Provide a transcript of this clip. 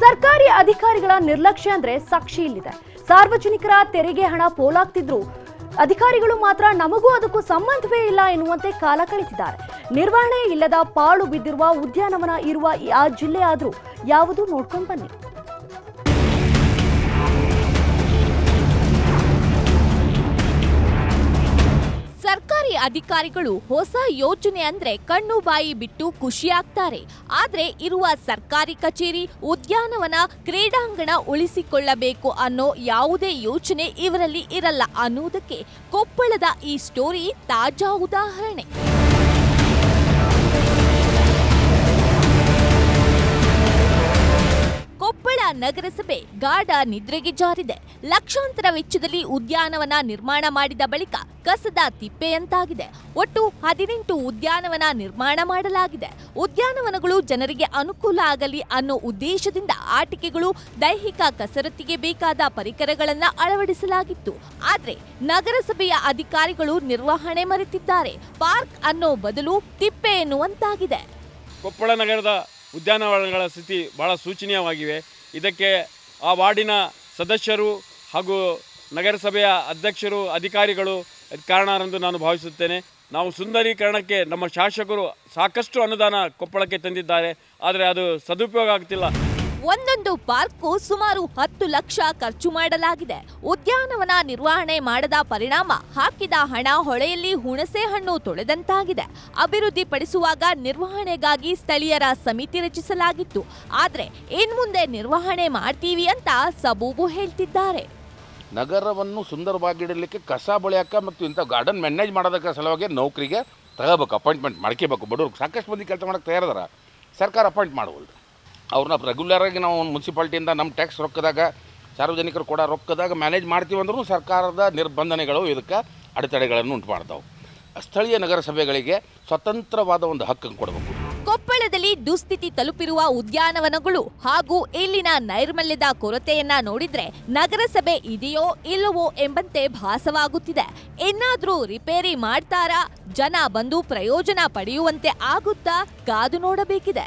ಸರ್ಕಾರಿ ಅಧಿಕಾರಿಗಳ ನಿರ್ಲಕ್ಷ್ಯ ಅಂದ್ರೆ ಸಾಕ್ಷಿ ಇಲ್ಲಿದೆ. ಸಾರ್ವಜನಿಕರ ತೆರಿಗೆ ಹಣ ಪೋಲಾಗ್ತಿದ್ರು. ಅಧಿಕಾರಿಗಳು ಮಾತ್ರ ನಮಗೂ ಅದಕ್ಕೂ ಸಂಬಂಧವೇ ಇಲ್ಲ ಎನ್ನುವಂತೆ ಕಾಲ ಕಳೆದಿದ್ದಾರೆ. ನಿರ್ವಹಣೆ ಇಲ್ಲದ ಪಾಳು ಬಿದ್ದಿರುವ ಉದ್ಯಾನವನ ಇರುವ ಆ ಜಿಲ್ಲೆ ಆದ್ರೂ ಯಾವುದು ನೋಡ್ಕೊಂಡು ಬನ್ನಿ. ಅಧಿಕಾರಿಗಳು ಹೊಸ ಯೋಜನೆ ಅಂದ್ರೆ ಕಣ್ಣು ಬಾಯಿ ಬಿಟ್ಟು ಖುಷಿಯಾಗ್ತಾರೆ. ಆದ್ರೆ ಇರುವ ಸರ್ಕಾರಿ ಕಚೇರಿ ಉದ್ಯಾನವನ ಕ್ರೀಡಾಂಗಣ ಉಳಿಸಿಕೊಳ್ಳಬೇಕು ಅನ್ನೋ ಯಾವುದೇ ಯೋಚನೆ ಇವರಲ್ಲಿ ಇರಲ್ಲ ಅನ್ನೋದಕ್ಕೆ ಕೊಪ್ಪಳದ ಈ ಸ್ಟೋರಿ ತಾಜಾ ಉದಾಹರಣೆ. ನಗರಸಭೆ ಗಾಢ ನಿದ್ರೆಗೆ ಜಾರಿದೆ. ಲಕ್ಷಾಂತರ ವೆಚ್ಚದಲ್ಲಿ ಉದ್ಯಾನವನ ನಿರ್ಮಾಣ ಮಾಡಿದ ಬಳಿಕ ಕಸದ ತಿಪ್ಪೆಯಂತಾಗಿದೆ ಒಟ್ಟು ಹದಿನೆಂಟು ಉದ್ಯಾನವನ ನಿರ್ಮಾಣ ಮಾಡಲಾಗಿದೆ. ಉದ್ಯಾನವನಗಳು ಜನರಿಗೆ ಅನುಕೂಲ ಆಗಲಿ ಅನ್ನೋ ಉದ್ದೇಶದಿಂದ ಆಟಿಕೆಗಳು ದೈಹಿಕ ಕಸರತ್ತಿಗೆ ಬೇಕಾದ ಪರಿಕರಗಳನ್ನ ಅಳವಡಿಸಲಾಗಿತ್ತು. ಆದರೆ ನಗರಸಭೆಯ ಅಧಿಕಾರಿಗಳು ನಿರ್ವಹಣೆ ಮರೆತಿದ್ದಾರೆ. ಪಾರ್ಕ್ ಅನ್ನೋ ಬದಲು ತಿಪ್ಪೆ ಎನ್ನುವಂತಾಗಿದೆ. ಕೊಪ್ಪಳ ನಗರದ ಉದ್ಯಾನವನಗಳ ಸ್ಥಿತಿ ಬಹಳ ಶೋಚನೀಯವಾಗಿವೆ ಇದಕ್ಕೆ ಆ ವಾರ್ಡಿನ ಸದಸ್ಯರು ಹಾಗೂ ನಗರಸಭೆಯ ಅಧ್ಯಕ್ಷರು, ಅಧಿಕಾರಿಗಳು ಕಾರಣರೆಂದು ನಾನು ಭಾವಿಸುತ್ತೇನೆ. ನಾವು ಸುಂದರೀಕರಣಕ್ಕೆ ನಮ್ಮ ಶಾಸಕರು ಸಾಕಷ್ಟು ಅನುದಾನ ಕೊಪ್ಪಳಕ್ಕೆ ತಂದಿದ್ದಾರೆ. ಆದರೆ ಅದು ಸದುಪಯೋಗ ಆಗ್ತಿಲ್ಲ. ಒಂದೊಂದು ಪಾರ್ಕು ಸುಮಾರು ಹತ್ತು ಲಕ್ಷ ಖರ್ಚು ಮಾಡಲಾಗಿದೆ. ಉದ್ಯಾನವನ ನಿರ್ವಹಣೆ ಮಾಡದ ಪರಿಣಾಮ ಹಾಕಿದ ಹಣ ಹೊಳೆಯಲ್ಲಿ ಹುಣಸೆ ಹಣ್ಣು ತೊಳೆದಂತಾಗಿದೆ. ಅಭಿವೃದ್ಧಿ ಪಡಿಸುವಾಗ ನಿರ್ವಹಣೆಗಾಗಿ ಸ್ಥಳೀಯರ ಸಮಿತಿ ರಚಿಸಲಾಗಿತ್ತು. ಆದರೆ ಇನ್ಮುಂದೆ ನಿರ್ವಹಣೆ ಮಾಡ್ತೀವಿ ಅಂತ ಸಬೂಬು ಹೇಳ್ತಿದ್ದಾರೆ. ನಗರವನ್ನು ಸುಂದರವಾಗಿಡಲಿಕ್ಕೆ ಕಸ ಬಳಿಯಕ್ಕೆ ಮತ್ತು ಇಂಥ ಗಾರ್ಡನ್ ಮ್ಯಾನೇಜ್ ಮಾಡೋದಕ್ಕೆ ಸಲುವಾಗಿ ನೌಕರಿಗೆ ತಗೋಬೇಕು, ಅಪಾಯಿಂಟ್ಮೆಂಟ್ ಮಾಡ್ಕೋಬೇಕು. ಬಡವ್ರಿಗೆ ಸಾಕಷ್ಟು ಮಂದಿ ಕೆಲಸ ಮಾಡೋಕ್ಕೆ ತಯಾರದಾರ. ಸರ್ಕಾರ ಅಪಾಯಿಂಟ್ ಮಾಡವಲ್ದು. ಅವ್ರನ್ನ ರೆಗ್ಯುಲರಾಗಿ ನಾವು ಮುನ್ಸಿಪಾಲ್ಟಿಯಿಂದ ನಮ್ಮ ಟ್ಯಾಕ್ಸ್ ರೊಕ್ಕದಾಗ, ಸಾರ್ವಜನಿಕರು ಕೂಡ ರೊಕ್ಕದಾಗ ಮ್ಯಾನೇಜ್ ಮಾಡ್ತೀವಿ ಅಂದ್ರೂ ಸರ್ಕಾರದ ನಿರ್ಬಂಧನೆಗಳು ಇದಕ್ಕೆ ಅಡೆತಡೆಗಳನ್ನು ಉಂಟು ಮಾಡ್ತಾವೆ ಸ್ಥಳೀಯ ನಗರಸಭೆಗಳಿಗೆ ಸ್ವತಂತ್ರವಾದ ಒಂದು ಹಕ್ಕನ್ನು ಕೊಡಬೇಕು. ಕೊಪ್ಪಳದಲ್ಲಿ ದುಸ್ಥಿತಿ ತಲುಪಿರುವ ಉದ್ಯಾನವನಗಳು ಹಾಗೂ ಇಲ್ಲಿನ ನೈರ್ಮಲ್ಯದ ಕೊರತೆಯನ್ನ ನೋಡಿದ್ರೆ ನಗರಸಭೆ ಇದೆಯೋ ಇಲ್ಲವೋ ಎಂಬಂತೆ ಭಾಸವಾಗುತ್ತಿದೆ. ಇನ್ನಾದ್ರೂ ರಿಪೇರಿ ಮಾಡ್ತಾರಾ? ಜನ ಬಂದು ಪ್ರಯೋಜನ ಪಡೆಯುವಂತೆ ಆಗುತ್ತಾ? ಕಾದು ನೋಡಬೇಕಿದೆ.